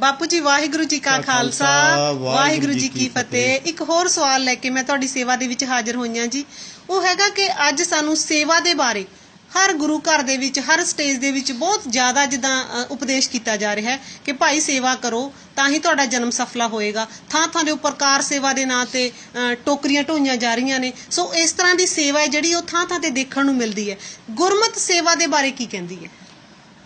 ਬਾਪੂ ਜੀ ਵਾਹਿਗੁਰੂ ਜੀ ਕਾ ਖਾਲਸਾ ਵਾਹਿਗੁਰੂ ਜੀ ਕੀ ਫਤਿਹ। ਇੱਕ ਹੋਰ ਸਵਾਲ ਲੈ ਕੇ ਮੈਂ ਤੁਹਾਡੀ ਸੇਵਾ ਦੇ ਵਿੱਚ ਹਾਜ਼ਰ ਹੋਈਆਂ ਜੀ। ਉਹ ਹੈਗਾ ਕਿ ਅੱਜ ਸਾਨੂੰ ਸੇਵਾ ਦੇ ਬਾਰੇ ਹਰ ਗੁਰੂ ਘਰ ਦੇ ਵਿੱਚ ਹਰ ਸਟੇਜ ਦੇ ਵਿੱਚ ਬਹੁਤ ਜ਼ਿਆਦਾ ਜਿੱਦਾਂ ਉਪਦੇਸ਼ ਕੀਤਾ ਜਾ ਰਿਹਾ ਹੈ ਕਿ ਭਾਈ ਸੇਵਾ ਕਰੋ ਤਾਂ ਹੀ ਤੁਹਾਡਾ ਜਨਮ ਸਫਲਾ ਹੋਏਗਾ। ਥਾਂ ਥਾਂ ਦੇ ਉੱਪਰ ਕਾਰ ਸੇਵਾ ਦੇ ਨਾਂ ਤੇ ਟੋਕਰੀਆਂ ਢੋਈਆਂ ਜਾ ਰਹੀਆਂ ਨੇ। ਸੋ ਇਸ ਤਰ੍ਹਾਂ ਦੀ ਸੇਵਾ ਹੈ ਜਿਹੜੀ ਉਹ ਥਾਂ ਥਾਂ ਤੇ ਦੇਖਣ ਨੂੰ ਮਿਲਦੀ ਹੈ। ਗੁਰਮਤ ਸੇਵਾ ਦੇ ਬਾਰੇ ਕੀ ਕਹਿੰਦੀ ਹੈ?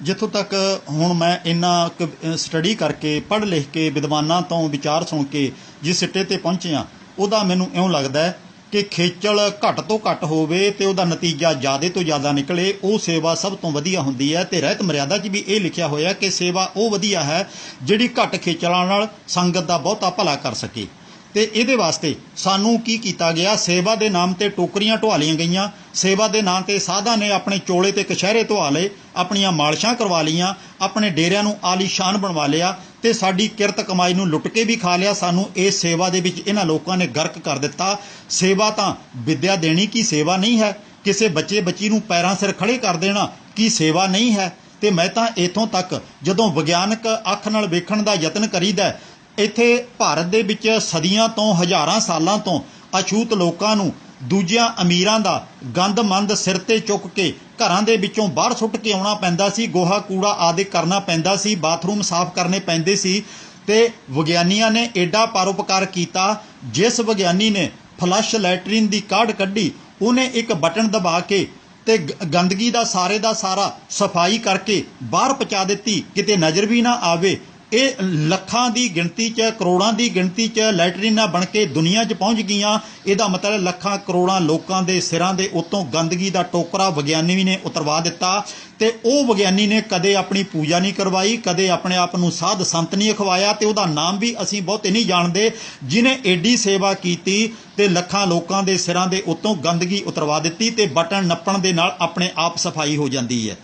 ਜਿੱਥੋਂ ਤੱਕ ਹੁਣ ਮੈਂ ਇੰਨਾ ਸਟੱਡੀ ਕਰਕੇ, ਪੜ੍ਹ ਲਿਖ ਕੇ, ਵਿਦਵਾਨਾਂ ਤੋਂ ਵਿਚਾਰ ਸੁਣ ਕੇ ਜਿਸ ਸਿੱਟੇ ਤੇ ਪਹੁੰਚਿਆ ਉਹਦਾ ਮੈਨੂੰ ਇਉਂ ਲੱਗਦਾ ਹੈ ਕਿ ਖੇਚਲ ਘੱਟ ਤੋਂ ਘੱਟ ਹੋਵੇ ਤੇ ਉਹਦਾ ਨਤੀਜਾ ਜ਼ਿਆਦਾ ਤੋਂ ਜ਼ਿਆਦਾ ਨਿਕਲੇ, ਉਹ ਸੇਵਾ ਸਭ ਤੋਂ ਵਧੀਆ ਹੁੰਦੀ ਹੈ ਤੇ ਰਹਿਤ ਮਰਿਆਦਾ 'ਚ ਵੀ ਇਹ ਲਿਖਿਆ ਹੋਇਆ ਕਿ ਸੇਵਾ ਉਹ ਵਧੀਆ ਹੈ ਜਿਹੜੀ ਘੱਟ ਖੇਚਲਾਂ ਨਾਲ ਸੰਗਤ ਦਾ ਬਹੁਤਾ ਭਲਾ ਕਰ ਸਕੇ। ਤੇ ਇਹਦੇ ਵਾਸਤੇ ਸਾਨੂੰ ਕੀ ਕੀਤਾ ਗਿਆ? ਸੇਵਾ ਦੇ ਨਾਮ ਤੇ ਟੋਕਰੀਆਂ ਢਵਾ ਲਈਆਂ ਗਈਆਂ। ਸੇਵਾ ਦੇ ਨਾਮ ਤੇ ਸਾਧਾਂ ਨੇ ਆਪਣੇ ਚੋਲੇ ਤੇ ਕਸ਼ਹਿਰੇ ਧਵਾ ਲਏ, ਆਪਣੀਆਂ ਮਾਲਸ਼ਾਂ ਕਰਵਾ ਲਈਆਂ, ਆਪਣੇ ਡੇਰਿਆਂ ਨੂੰ ਆਲੀਸ਼ਾਨ ਬਣਵਾ ਲਿਆ ਤੇ ਸਾਡੀ ਕਿਰਤ ਕਮਾਈ ਨੂੰ ਲੁੱਟ ਕੇ ਵੀ ਖਾ ਲਿਆ। ਸਾਨੂੰ ਇਸ ਸੇਵਾ ਦੇ ਵਿੱਚ ਇਹਨਾਂ ਲੋਕਾਂ ਨੇ ਗਰਕ ਕਰ ਦਿੱਤਾ। ਸੇਵਾ ਤਾਂ ਵਿਦਿਆ ਦੇਣੀ ਕੀ ਸੇਵਾ ਨਹੀਂ ਹੈ? ਕਿਸੇ ਬੱਚੇ ਬੱਚੀ ਨੂੰ ਪੈਰਾਂ ਸਿਰ ਖੜੇ ਕਰ ਦੇਣਾ ਕੀ ਸੇਵਾ ਨਹੀਂ ਹੈ? ਤੇ ਮੈਂ ਤਾਂ ਇਥੋਂ ਤੱਕ ਜਦੋਂ ਵਿਗਿਆਨਕ ਅੱਖ ਨਾਲ ਵੇਖਣ ਦਾ ਯਤਨ ਕਰੀਦਾ ਇੱਥੇ ਭਾਰਤ ਦੇ ਵਿੱਚ ਸਦੀਆਂ ਤੋਂ ਹਜ਼ਾਰਾਂ ਸਾਲਾਂ ਤੋਂ ਅਛੂਤ ਲੋਕਾਂ ਨੂੰ ਦੂਜਿਆਂ ਅਮੀਰਾਂ ਦਾ ਗੰਦਮੰਦ ਸਿਰ ਤੇ ਚੁੱਕ ਕੇ ਘਰਾਂ ਦੇ ਵਿੱਚੋਂ ਬਾਹਰ ਸੁੱਟ ਕੇ ਆਉਣਾ ਪੈਂਦਾ ਸੀ, ਗੋਹਾ, ਕੂੜਾ ਆਦਿ ਕਰਨਾ ਪੈਂਦਾ ਸੀ, ਬਾਥਰੂਮ ਸਾਫ਼ ਕਰਨੇ ਪੈਂਦੇ ਸੀ ਤੇ ਵਿਗਿਆਨੀਆਂ ਨੇ ਐਡਾ ਪਰਉਪਕਾਰ ਕੀਤਾ, ਜਿਸ ਵਿਗਿਆਨੀ ਨੇ ਫਲਸ਼ ਲੈਟਰਿਨ ਦੀ ਕਾਢ ਕੱਢੀ, ਉਹਨੇ ਇੱਕ ਬਟਨ ਦਬਾ ਕੇ ਤੇ ਗੰਦਗੀ ਦਾ ਸਾਰੇ ਦਾ ਸਾਰਾ ਸਫ਼ਾਈ ਕਰਕੇ ਬਾਹਰ ਪਹੁੰਚਾ ਦਿੱਤੀ, ਕਿਤੇ ਨਜ਼ਰ ਵੀ ਨਾ ਆਵੇ ਇਹ ਲੱਖਾਂ ਦੀ ਗਿਣਤੀ 'ਚ, ਕਰੋੜਾਂ ਦੀ ਗਿਣਤੀ 'ਚ ਲੈਟਰੀਨਾਂ ਬਣ ਕੇ ਦੁਨੀਆ 'ਚ ਪਹੁੰਚ ਗਈਆਂ। ਇਹਦਾ ਮਤਲਬ ਲੱਖਾਂ ਕਰੋੜਾਂ ਲੋਕਾਂ ਦੇ ਸਿਰਾਂ ਦੇ ਉੱਤੋਂ ਗੰਦਗੀ ਦਾ ਟੋਕਰਾ ਵਿਗਿਆਨੀ ਨੇ ਉਤਰਵਾ ਦਿੱਤਾ ਤੇ ਉਹ ਵਿਗਿਆਨੀ ਨੇ ਕਦੇ ਆਪਣੀ ਪੂਜਾ ਨਹੀਂ ਕਰਵਾਈ, ਕਦੇ ਆਪਣੇ ਆਪ ਨੂੰ ਸਾਧ ਸੰਤ ਨਹੀਂ ਅਖਵਾਇਆ ਤੇ ਉਹਦਾ ਨਾਮ ਵੀ ਅਸੀਂ ਬਹੁਤੇ ਨਹੀਂ ਜਾਣਦੇ। ਜਿਨੇ ਏਡੀ ਸੇਵਾ ਕੀਤੀ ਤੇ ਲੱਖਾਂ ਲੋਕਾਂ ਦੇ ਸਿਰਾਂ ਦੇ ਉੱਤੋਂ ਗੰਦਗੀ ਉਤਰਵਾ ਦਿੱਤੀ ਤੇ ਬਟਨ ਨੱਪਣ ਦੇ ਨਾਲ ਆਪਣੇ ਆਪ ਸਫ਼ਾਈ ਹੋ ਜਾਂਦੀ ਹੈ।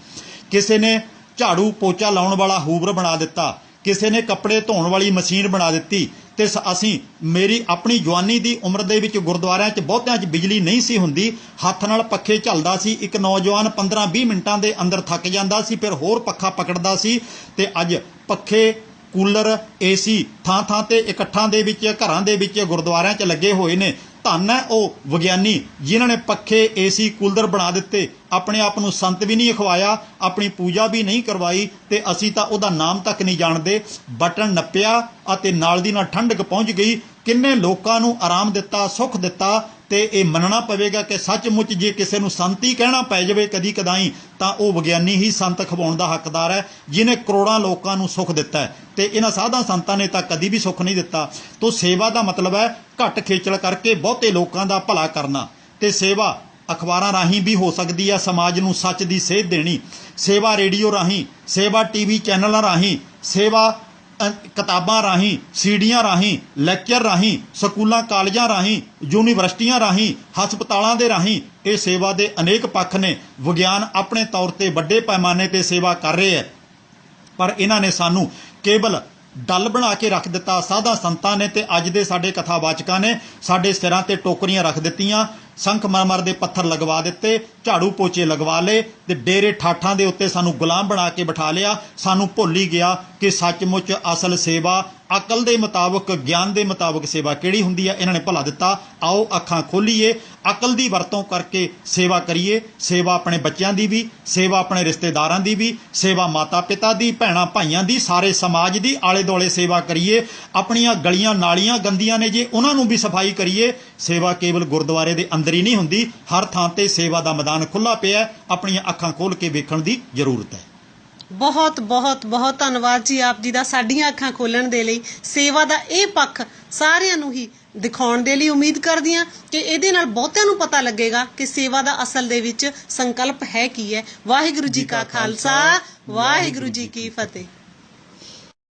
ਕਿਸੇ ਨੇ ਝਾੜੂ ਪੋਚਾ ਲਾਉਣ ਵਾਲਾ ਹੂਬਰ ਬਣਾ ਦਿੱਤਾ। ਕਿਸੇ ਨੇ ਕੱਪੜੇ ਧੋਣ ਵਾਲੀ ਮਸ਼ੀਨ ਬਣਾ ਦਿੱਤੀ ਤੇ ਸ- ਅਸੀਂ ਮੇਰੀ ਆਪਣੀ ਜਵਾਨੀ ਦੀ ਉਮਰ ਦੇ ਵਿੱਚ ਗੁਰਦੁਆਰਿਆਂ 'ਚ ਬਹੁਤਿਆਂ 'ਚ ਬਿਜਲੀ ਨਹੀਂ ਸੀ ਹੁੰਦੀ, ਹੱਥ ਨਾਲ ਪੱਖੇ ਝੱਲਦਾ ਸੀ, ਇੱਕ ਨੌਜਵਾਨ 15-20 ਮਿੰਟਾਂ ਦੇ ਅੰਦਰ ਥੱਕ ਜਾਂਦਾ ਸੀ, ਫਿਰ ਹੋਰ ਪੱਖਾ ਪਕੜਦਾ ਸੀ ਤੇ ਅੱਜ ਪੱਖੇ, ਕੂਲਰ, ਏਸੀ ਥਾਂ ਥਾਂ ਤੇ ਇਕੱਠਾਂ ਦੇ ਵਿੱਚ, ਘਰਾਂ ਦੇ ਵਿੱਚ ਗੁਰਦੁਆਰਿਆਂ 'ਚ ਲੱਗੇ ਹੋਏ ਨੇ। ਧੰਨ ਹੈ ਉਹ ਵਿਗਿਆਨੀ, ਜਿਨ੍ਹਾਂ ਨੇ ਪੱਖੇ, ਏਸੀ, ਕੂਲਰ ਬਣਾ ਦਿੱਤੇ। ਆਪਣੇ ਆਪ ਨੂੰ ਸੰਤ ਵੀ ਨਹੀਂ ਅਖਵਾਇਆ, ਆਪਣੀ ਪੂਜਾ ਵੀ ਨਹੀਂ ਕਰਵਾਈ ਤੇ ਅਸੀਂ ਤਾਂ ਉਹਦਾ ਨਾਮ ਤੱਕ ਨਹੀਂ ਜਾਣਦੇ। ਬਟਨ ਨੱਪਿਆ ਅਤੇ ਨਾਲ ਦੀ ਨਾਲ ਠੰਡਕ ਪਹੁੰਚ ਗਈ। ਕਿੰਨੇ ਲੋਕਾਂ ਨੂੰ ਆਰਾਮ ਦਿੱਤਾ, ਸੁੱਖ ਦਿੱਤਾ ਤੇ ਇਹ ਮੰਨਣਾ ਪਵੇਗਾ ਕਿ ਸੱਚਮੁੱਚ ਜੇ ਕਿਸੇ ਨੂੰ ਸੰਤ ਹੀ ਕਹਿਣਾ ਪੈ ਜਾਵੇ ਕਦੀ ਕਦਾਈ, ਤਾਂ ਉਹ ਵਿਗਿਆਨੀ ਹੀ ਸੰਤ ਖਵਾਉਣ ਦਾ ਹੱਕਦਾਰ ਹੈ ਜਿਨੇ ਕਰੋੜਾਂ ਲੋਕਾਂ ਨੂੰ ਸੁੱਖ ਦਿੱਤਾ ਹੈ। ਤੇ ਇਹਨਾਂ ਸਾਧਾਂ ਸੰਤਾਂ ਨੇ ਤਾਂ ਕਦੀ ਵੀ ਸੁੱਖ ਨਹੀਂ ਦਿੱਤਾ। ਤੋਂ ਸੇਵਾ ਦਾ ਮਤਲਬ ਹੈ ਘੱਟ ਖੇਚਲ ਕਰਕੇ ਬਹੁਤੇ ਲੋਕਾਂ ਦਾ ਭਲਾ ਕਰਨਾ ਤੇ ਸੇਵਾ ਅਖਬਾਰਾਂ ਰਾਹੀਂ ਵੀ ਹੋ ਸਕਦੀ ਹੈ ਸਮਾਜ ਨੂੰ ਸੱਚ ਦੀ ਸੇਧ ਦੇਣੀ। ਸੇਵਾ ਰੇਡੀਓ ਰਾਹੀਂ, ਸੇਵਾ ਟੀਵੀ ਚੈਨਲਾਂ ਰਾਹੀਂ, ਸੇਵਾ ਕਿਤਾਬਾਂ ਰਾਹੀਂ, ਸੀਡੀਆਂ ਰਾਹੀਂ, ਲੈਕਚਰ ਰਾਹੀਂ, ਸਕੂਲਾਂ, ਕਾਲਜਾਂ ਰਾਹੀਂ, ਯੂਨੀਵਰਸਿਟੀਆਂ ਰਾਹੀਂ, ਹਸਪਤਾਲਾਂ ਦੇ ਰਾਹੀਂ ਇਹ ਸੇਵਾ ਦੇ ਅਨੇਕ ਪੱਖ ਨੇ। ਵਿਗਿਆਨ ਆਪਣੇ ਤੌਰ ਤੇ ਵੱਡੇ ਪੈਮਾਨੇ ਤੇ ਸੇਵਾ ਕਰ ਰਿਹਾ ਹੈ। ਪਰ ਇਹਨਾਂ ਨੇ ਸਾਨੂੰ ਕੇਵਲ ਡੱਲ ਬਣਾ ਕੇ ਰੱਖ ਦਿੱਤਾ। ਸਾਧਾ ਸੰਤਾਂ ਨੇ ਤੇ ਅੱਜ ਦੇ ਸਾਡੇ ਕਥਾਵਾਚਕਾਂ ਨੇ ਸਾਡੇ ਸਿਰਾਂ ਤੇ ਟੋਕਰੀਆਂ ਰੱਖ ਦਿੱਤੀਆਂ। ਸੰਖ ਮਰਮਰ ਦੇ ਪੱਥਰ ਲਗਵਾ ਦਿੱਤੇ, ਝਾੜੂ ਪੋਚੇ ਲਗਵਾ ਲਏ ਤੇ ਡੇਰੇ ਠਾਠਾਂ ਦੇ ਉੱਤੇ ਸਾਨੂੰ ਗੁਲਾਮ ਬਣਾ ਕੇ ਬਿਠਾ ਲਿਆ। ਸਾਨੂੰ ਭੁੱਲ ਹੀ ਗਿਆ ਕਿ ਸੱਚਮੁੱਚ ਅਸਲ ਸੇਵਾ ਅਕਲ ਦੇ ਮੁਤਾਬਕ, ਗਿਆਨ ਦੇ ਮੁਤਾਬਕ ਸੇਵਾ ਕਿਹੜੀ ਹੁੰਦੀ ਹੈ ਇਹਨਾਂ ਨੇ ਭਲਾ ਦਿੱਤਾ। ਆਓ ਅੱਖਾਂ ਖੋਲੀਏ। ਅਕਲ ਦੀ ਵਰਤੋਂ ਕਰਕੇ ਸੇਵਾ ਕਰੀਏ। ਸੇਵਾ ਆਪਣੇ ਬੱਚਿਆਂ ਦੀ ਵੀ, ਸੇਵਾ ਆਪਣੇ ਰਿਸ਼ਤੇਦਾਰਾਂ ਦੀ ਵੀ, ਸੇਵਾ ਮਾਤਾ ਪਿਤਾ ਦੀ, ਭੈਣਾਂ ਭਾਈਆਂ ਦੀ, ਸਾਰੇ ਸਮਾਜ ਦੀ ਆਲੇ ਦੁਆਲੇ ਸੇਵਾ ਕਰੀਏ। ਆਪਣੀਆਂ ਗਲੀਆਂ, ਨਾਲੀਆਂ ਗੰਦੀਆਂ ਨੇ ਜੇ, ਉਹਨਾਂ ਨੂੰ ਵੀ ਸਫ਼ਾਈ ਕਰੀਏ। ਸੇਵਾ ਕੇਵਲ ਗੁਰਦੁਆਰੇ ਦੇ ਅੰਦਰ ਹੀ ਨਹੀਂ ਹੁੰਦੀ। ਹਰ ਥਾਂ ਤੇ ਸੇਵਾ ਦਾ ਮੈਦਾਨ ਖੁੱਲਾ ਪਿਆ ਆਪਣੀਆਂ ਅੱਖਾਂ ਖੋਲ ਕੇ ਵੇਖਣ ਦੀ ਜ਼ਰੂਰਤ ਹੈ। ਬਹੁਤ ਬਹੁਤ ਬਹੁਤ ਧੰਨਵਾਦ ਜੀ ਆਪ ਜੀ ਦਾ ਸਾਡੀਆਂ ਅੱਖਾਂ ਖੋਲਣ ਦੇ ਲਈ। ਸੇਵਾ ਦਾ ਇਹ ਪੱਖ ਸਾਰਿਆਂ ਨੂੰ ਹੀ ਦਿਖਾਉਣ ਦੇ ਲਈ ਉਮੀਦ ਕਰਦੀ ਹਾਂ ਕਿ ਇਹਦੇ ਨਾਲ ਬਹੁਤਿਆਂ ਨੂੰ ਪਤਾ ਲੱਗੇਗਾ ਕਿ ਸੇਵਾ ਦਾ ਅਸਲ ਦੇ ਵਿੱਚ ਸੰਕਲਪ ਹੈ ਕੀ ਹੈ। ਵਾਹਿਗੁਰੂ ਜੀ ਕਾ ਖਾਲਸਾ ਵਾਹਿਗੁਰੂ ਜੀ ਕੀ ਫਤਿਹ।